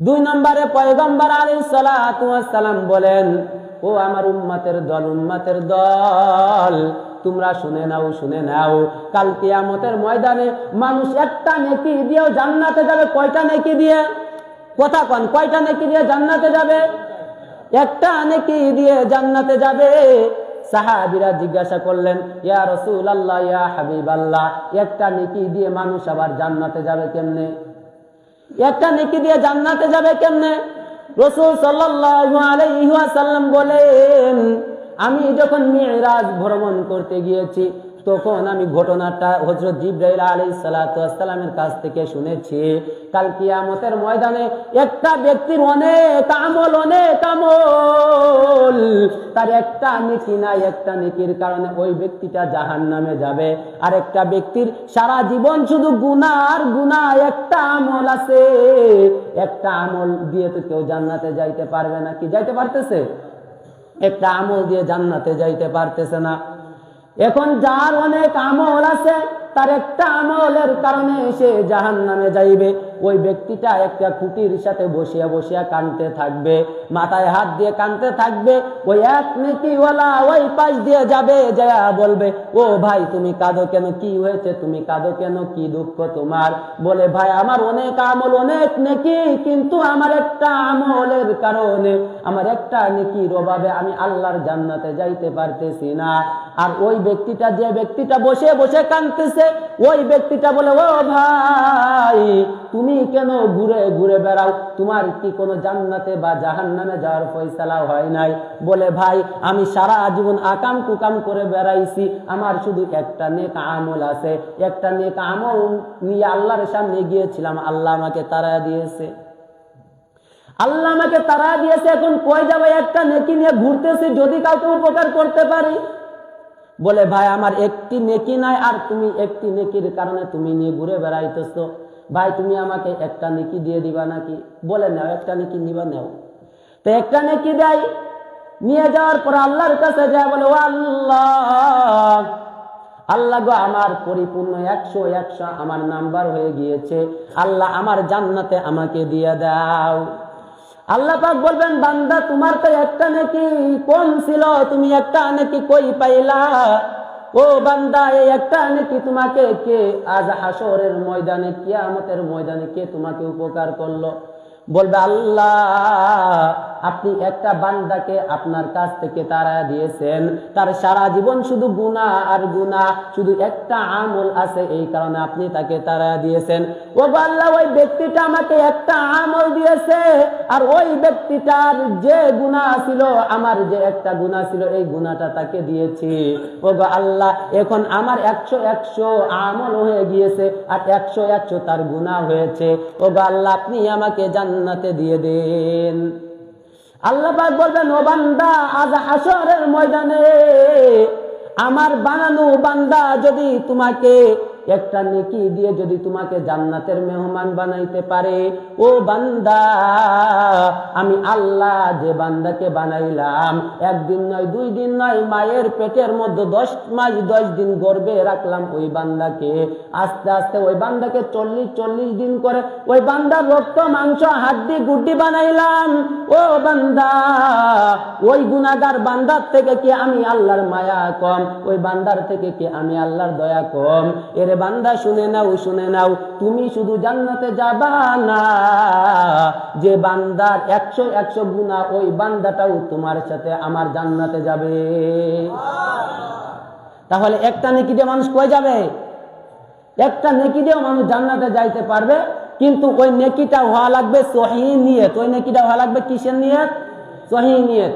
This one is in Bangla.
দুই নম্বরে পয়গম্বর আলী সালাম বলেন, ও আমার উম্মাতের দল উম্মাতের দল, তোমরা শুনে নাও শুনে নাও, কাল কিয়ামতের ময়দানে মানুষ একটা নেকি দিয়েও জান্নাতে যাবে, কয়টা নেকি দিয়ে? কথা কন, কয়টা নেকি দিয়ে জান্নাতে যাবে? একটা নেকি দিয়ে জান্নাতে যাবে। সাহাবিরা জিজ্ঞাসা করলেন, ইয়া রসুল আল্লাহ ইয়া হাবিব আল্লাহ একটা নেকি দিয়ে মানুষ আবার জান্নাতে যাবে কেমনে? একটা নেকি দিয়ে জান্নাতে যাবে কেমনে? রসুল আলাইহি বলেন, আমি যখন মিরাজ ভ্রমণ করতে গিয়েছি, তখন আমি ঘটনাটা হজরত জিব্রাইল আলী সালাতামের কাছ থেকে শুনেছি। কাল কিয়ামতের ময়দানে একটা ব্যক্তির অনেক আমল অনেক আমল। তার একটা নেকি নাই, একটা নেকির কারণে ওই ব্যক্তিটা জাহান নামে যাবে। আর একটা ব্যক্তির সারা জীবন শুধু গুনার গুনা একটা আমল আছে। একটা আমল দিয়ে তো কেউ জান্নাতে যাইতে পারবে না। কি যাইতে পারতেছে? একটা আমল দিয়ে জান্নাতে যাইতে পারতেছে না। এখন যার অনেক আমল আছে, তার একটা আমলের কারণে সে জাহান নামে যাইবে। ওই ব্যক্তিটা একটা খুঁটির সাথে বসিয়া বসিয়া কানতে থাকবে, মাথায় হাত দিয়ে কানতে থাকবে, ওই এক নেকিওয়ালা ওই পাশ দিয়ে যাবে যা বলবে, ও ভাই, তুমি কাঁদো কেন? কি হয়েছে? তুমি কাঁদো কেন? কি দুঃখ তোমার? বলে, ভাই, আমার অনেক আমল, অনেক নেকি, কিন্তু আমার একটা আমলের কারণে, আমার একটা নেকির অভাবে আমি আল্লাহর জান্নাতে যাইতে পারতেছি না। আর ওই ব্যক্তিটা যে ব্যক্তিটা বসে বসে কাঁদতেছে, ওই ব্যক্তিটা বলে, ও ভাই তুমি কেন ঘুরে ঘুরে বেড়াও? তোমার কি কোনো জান্নাতে বা জাহান নামে যাওয়ার ফয়সালা হয় নাই? বলে, ভাই, আমি সারা জীবন আকাম কুকাম করে বেড়াইছি। আমার শুধু একটা নেক আমল আছে। একটা নেক আমল নিয়ে আল্লাহর সামনে গিয়েছিলাম। আল্লাহ আমাকে তারা দিয়েছে। আল্লাহ আমাকে তারা দিয়েছে। এখন কই যাবে? একটা নেকি নিয়ে ঘুরতেছি। যদি কাউকে উপকার করতে পারি? বলে, ভাই, আমার একটি নেকি নাই। আর তুমি একটি নেকির কারণে তুমি নিয়ে ঘুরে বেড়াইতেছো। ভাই, তুমি আমাকে একটা নেকি দিয়ে দিবা নাকি? বলে নাও, একটা নেকি নিবা নাও। তো একটা নেকি দেয়, নিয়ে যাওয়ার পর আল্লাহর কাছে যায়, বলে, ও আল্লাহ আল্লাহ গো, আমার পরিপূর্ণ একশো একশো আমার নাম্বার হয়ে গিয়েছে। আল্লাহ আমার জান্নাতে আমাকে দিয়ে দাও। আল্লাহ পাক বলবেন, বান্দা, তোমার তো একটা নাকি, কোন ছিল? তুমি একটা নাকি কই পাইলা? ও বান্দা, এই একটা নাকি তোমাকে কে? আজ হাসরের ময়দানে কে কিয়ামতের ময়দানে কে তোমাকে উপকার করল? বলবে, আল্লাহ আপনি একটা বান্দাকে আপনার কাছ থেকে তারা দিয়েছেন। তার সারা জীবন শুধু গুণা আর গুণা শুধু একটা আমল আছে, এই কারণে আপনি তাকে তারা দিয়েছেন। ও আল্লাহ, ওই ব্যক্তিটা আমাকে একটা আমল দিয়েছে, আর ওই ব্যক্তিটার যে গুণা ছিল, আমার যে একটা গুণা ছিল, এই গুণাটা তাকে দিয়েছি। ও আল্লাহ, এখন আমার একশো একশো আমল হয়ে গিয়েছে, আর একশো একশো তার গুণা হয়েছে। ও আল্লাহ, আপনি আমাকে জান্নাতে দিয়ে দেন। আল্লাহ পাক বলবেন, ও বান্দা, আজ হাসরের ময়দানে আমার বানানো বান্দা যদি তোমাকে একটা নেকি দিয়ে যদি তোমাকে জান্নাতের মেহমান বানাইতে পারে, ও বান্দা, আমি আল্লাহ যে বান্দাকে বানাইলাম, একদিন নয়, দুই দিন নয়, মায়ের পেটের মধ্যে দশ মাস, দশ দিন গর্বে রাখলাম ওই বান্দাকে। আস্তে আস্তে ওই বান্দাকে চল্লিশ চল্লিশ দিন করে ওই বান্দার রক্ত, মাংস, হাড্ডি, গুড্ডি বানাইলাম। ও বান্দা, ওই গুনাগার বান্দার থেকে কি আমি আল্লাহর মায়া কম? ওই বান্দার থেকে কি আমি আল্লাহর দয়া কম? এর বান্দা, শুনে নাও শুনে নাও, তুমি শুধু জান্নাতে যাবা না। যে বান্দার একশো একশো গুণা ওই বান্দাটাও তোমার সাথে আমার জান্নাতে যাবে। তাহলে একটা নেকি দিয়ে মানুষ কয়ে যাবে? একটা নেকি দিয়েও মানুষ জান্নাতে যাইতে পারবে? কিন্তু ওই নেকিটা হওয়া লাগবে সহি নিয়ত। ওই নেকিটা হওয়া লাগবে কিসের নিয়ত? সহি নিয়ত।